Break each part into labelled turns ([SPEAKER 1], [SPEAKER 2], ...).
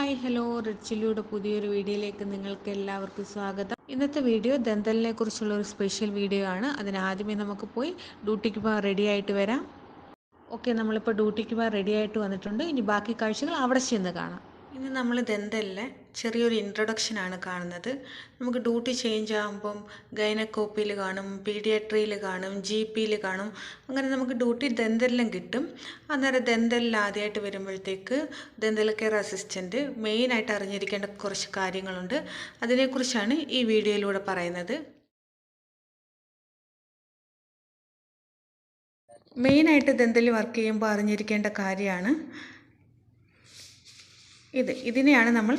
[SPEAKER 1] Hi hello. റിച്ചിലിയുടെ പുതിയൊരു വീഡിയോയിലേക്ക് നിങ്ങൾക്ക് എല്ലാവർക്കും സ്വാഗതം. ഇന്നത്തെ വീഡിയോ ദന്തലിനെ കുറിച്ചുള്ള ഒരു സ്പെഷ്യൽ വീഡിയോ ആണ്. അതിനാദ്യമേ നമുക്ക് പോയി ഡ്യൂട്ടിക്ക് പോകാൻ റെഡി ആയിട്ട് വരാം. ഓക്കെ നമ്മളിപ്പോൾ ഡ്യൂട്ടിക്ക് പോകാൻ റെഡി ആയിട്ട് വന്നിട്ടുണ്ട്. ഇനി ബാക്കി കാഴ്ചകൾ അവിടെ ചെന്ന് കാണാം. ഇനി നമ്മൾ ദന്തലിലെ ചെറിയൊരു ഇൻട്രൊഡക്ഷനാണ് കാണുന്നത്. നമുക്ക് ഡ്യൂട്ടി ചേഞ്ച് ആകുമ്പം ഗൈനക്കോപ്പിയിൽ കാണും പീഡിയട്രിയിൽ കാണും ജി പിയിൽ കാണും. അങ്ങനെ നമുക്ക് ഡ്യൂട്ടി ദന്തലിലും കിട്ടും. അന്നേരം ദന്തലിൽ ആദ്യമായിട്ട് വരുമ്പോഴത്തേക്ക് ദന്തൽ കെയർ അസിസ്റ്റന്റ് മെയിനായിട്ട് അറിഞ്ഞിരിക്കേണ്ട കുറച്ച് കാര്യങ്ങളുണ്ട്. അതിനെക്കുറിച്ചാണ് ഈ വീഡിയോയിലൂടെ പറയുന്നത്. മെയിനായിട്ട് ദന്തലിൽ വർക്ക് ചെയ്യുമ്പോൾ അറിഞ്ഞിരിക്കേണ്ട കാര്യമാണ്. ഇത്. ഇതിനെയാണ് നമ്മൾ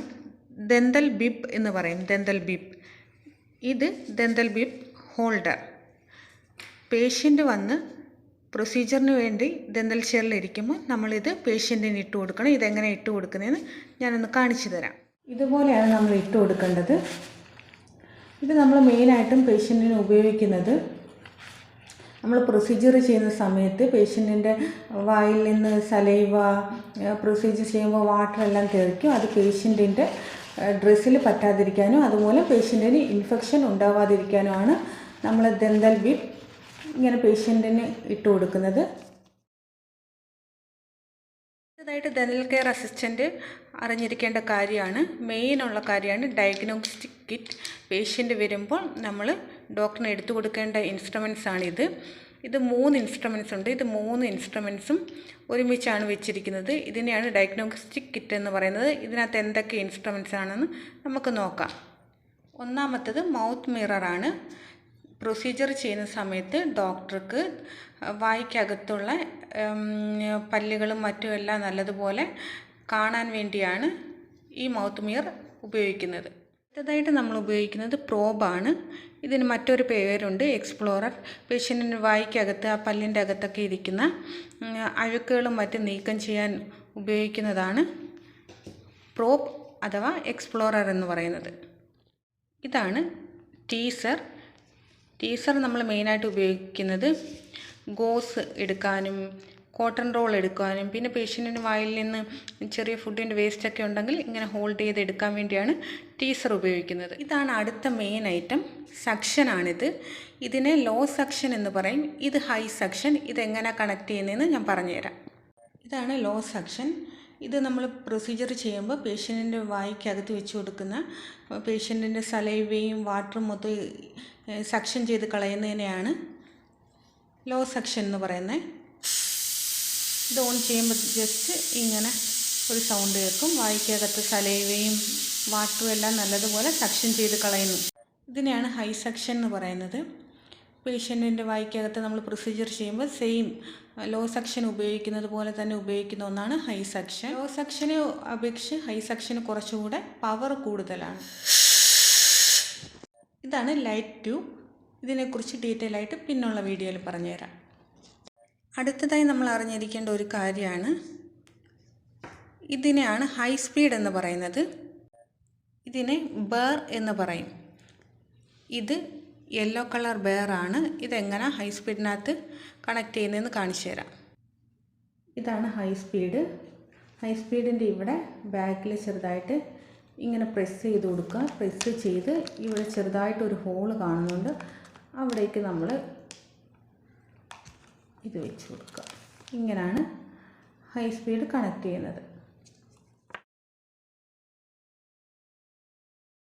[SPEAKER 1] ദന്തൽ ബിബ് എന്ന് പറയും ദന്തൽ ബിബ്. ഇത് ദന്തൽ ബിബ് ഹോൾഡർ. പേഷ്യന്റ് വന്ന് പ്രൊസീജിയറിന് വേണ്ടി ദന്തൽ ചെയറിൽ ഇരിക്കുമ്പോൾ നമ്മളിത് പേഷ്യന്റിന് ഇട്ട് കൊടുക്കണം. ഇതെങ്ങനെ ഇട്ട് കൊടുക്കുന്നതെന്ന് ഞാനൊന്ന് കാണിച്ചു തരാം. ഇതുപോലെയാണ് നമ്മൾ ഇട്ട് കൊടുക്കേണ്ടത്. ഇത് നമ്മൾ മെയിനായിട്ടും പേഷ്യന്റിന് ഉപയോഗിക്കുന്നത് നമ്മൾ പ്രൊസീജിയർ ചെയ്യുന്ന സമയത്ത് പേഷ്യന്റിന്റെ വായിൽ നിന്ന് സലൈവ പ്രൊസീജിയർ ചെയ്യുമ്പോൾ വാട്ടർ എല്ലാം തെറിക്കും. അത് പേഷ്യന്റിന്റെ ഡ്രസ്സിൽ പറ്റാതിരിക്കാനും അതുപോലെ പേഷ്യന്റിന് ഇൻഫെക്ഷൻ ഉണ്ടാവാതിരിക്കാനുമാണ് നമ്മൾ ദന്തൽ ബിറ്റ് ഇങ്ങനെ പേഷ്യന്റിന് ഇട്ട് കൊടുക്കുന്നത്. അടുത്തതായിട്ട് ദന്തൽ കെയർ അസിസ്റ്റന്റ് അറിഞ്ഞിരിക്കേണ്ട കാര്യമാണ്. മെയിനുള്ള കാര്യമാണ് ഡയഗ്നോസ്റ്റിക് കിറ്റ്. പേഷ്യന്റ് വരുമ്പോൾ നമ്മൾ ഡോക്ടറിന് എടുത്തു കൊടുക്കേണ്ട ഇൻസ്ട്രുമെൻസ് ആണിത് ഇത് മൂന്ന് ഇൻസ്ട്രുമെൻസ് ഉണ്ട്. ഇത് മൂന്ന് ഇൻസ്ട്രുമെൻസും ഒരുമിച്ചാണ് വെച്ചിരിക്കുന്നത്. ഇതിനെയാണ് ഡയഗ്നോസ്റ്റിക് കിറ്റ് എന്ന് പറയുന്നത്. ഇതിനകത്ത് എന്തൊക്കെ ഇൻസ്ട്രുമെൻസ് ആണെന്ന് നമുക്ക് നോക്കാം. ഒന്നാമത്തത് മൗത്ത് മിററാണ് പ്രൊസീജിയർ ചെയ്യുന്ന സമയത്ത് ഡോക്ടർക്ക് വായിക്കകത്തുള്ള പല്ലുകളും മറ്റുമെല്ലാം നല്ലതുപോലെ കാണാൻ വേണ്ടിയാണ് ഈ മൗത്ത് മിയർ ഉപയോഗിക്കുന്നത്. അടുത്തതായിട്ട് നമ്മൾ ഉപയോഗിക്കുന്നത് പ്രോബാണ് ഇതിന് മറ്റൊരു പേരുണ്ട് എക്സ്പ്ലോറർ പേഷ്യന്റിന് വായിക്കകത്ത് ആ പല്ലിന്റെ അകത്തൊക്കെ ഇരിക്കുന്ന അഴുക്കുകളും മറ്റും നീക്കം ചെയ്യാൻ ഉപയോഗിക്കുന്നതാണ് പ്രോബ് അഥവാ എക്സ്പ്ലോറർ എന്ന് പറയുന്നത്. ഇതാണ് ടീസർ ടീസർ നമ്മൾ മെയിനായിട്ട് ഉപയോഗിക്കുന്നത് ഗോസ് എടുക്കാനും കോട്ടൺ റോൾ എടുക്കാനും പിന്നെ പേഷ്യന്റിന് വായിൽ നിന്ന് ചെറിയ ഫുഡിന്റെ വേസ്റ്റൊക്കെ ഉണ്ടെങ്കിൽ ഇങ്ങനെ ഹോൾഡ് ചെയ്ത് എടുക്കാൻ വേണ്ടിയാണ് ടീസർ ഉപയോഗിക്കുന്നത്. ഇതാണ് അടുത്ത മെയിൻ ഐറ്റം സക്ഷനാണിത് ഇതിനെ ലോ സക്ഷൻ എന്ന് പറയും. ഇത് ഹൈ സക്ഷൻ ഇതെങ്ങനെ കണക്ട് ചെയ്യുന്നതെന്ന് ഞാൻ പറഞ്ഞുതരാം. ഇതാണ് ലോ സക്ഷൻ ഇത് നമ്മൾ പ്രൊസീജിയർ ചെയ്യുമ്പോൾ പേഷ്യന്റിന്റെ വായിക്കകത്ത് വെച്ച് കൊടുക്കുന്ന പേഷ്യന്റിന്റെ സലൈവയും വാട്ടറും മൊത്തം സക്ഷൻ ചെയ്ത് കളയുന്നതിനെയാണ് ലോ സക്ഷൻ എന്ന് പറയുന്നത്. ഇത് ഓൺ ചെയ്യുമ്പോൾ ജസ്റ്റ് ഇങ്ങനെ ഒരു സൗണ്ട് കേൾക്കും. വായിക്കകത്ത് സലൈവയും വാട്ടും എല്ലാം നല്ലതുപോലെ സക്ഷൻ ചെയ്ത് കളയുന്നു. ഇതിനെയാണ് ഹൈ സക്ഷൻ എന്ന് പറയുന്നത്. പേഷ്യന്റിന്റെ വായിക്കകത്ത് നമ്മൾ പ്രൊസീജിയർ ചെയ്യുമ്പോൾ സെയിം ലോ സെക്ഷൻ ഉപയോഗിക്കുന്നത് പോലെ തന്നെ ഉപയോഗിക്കുന്ന ഒന്നാണ് ഹൈ സെക്ഷൻ ലോ സെക്ഷനെ അപേക്ഷിച്ച് ഹൈ സെക്ഷന് കുറച്ചുകൂടെ പവർ കൂടുതലാണ്. ഇതാണ് ലൈറ്റ് ട്യൂബ് ഇതിനെക്കുറിച്ച് ഡീറ്റെയിൽ ആയിട്ട് പിന്നുള്ള വീഡിയോയിൽ പറഞ്ഞുതരാം. അടുത്തതായി നമ്മൾ അറിഞ്ഞിരിക്കേണ്ട ഒരു കാര്യമാണ് ഇതിനെയാണ് ഹൈ സ്പീഡ് എന്ന് പറയുന്നത്. ഇതിനെ ബേർ എന്ന് പറയും. ഇത് യെല്ലോ കളർ ബെയറാണ് ഇതെങ്ങനെ ഹൈ സ്പീഡിനകത്ത് കണക്ട് ചെയ്യുന്നതെന്ന് കാണിച്ചു തരാം. ഇതാണ് ഹൈ സ്പീഡ് ഹൈ സ്പീഡിന്റെ ഇവിടെ ബാക്കിൽ ചെറുതായിട്ട് ഇങ്ങനെ പ്രസ് ചെയ്ത് കൊടുക്കുക. പ്രസ് ചെയ്ത് ഇവിടെ ചെറുതായിട്ട് ഒരു ഹോൾ കാണുന്നുണ്ട്. അവിടേക്ക് നമ്മൾ ഇത് വെച്ച് കൊടുക്കുക. ഇങ്ങനെയാണ് ഹൈ സ്പീഡ് കണക്ട് ചെയ്യുന്നത്.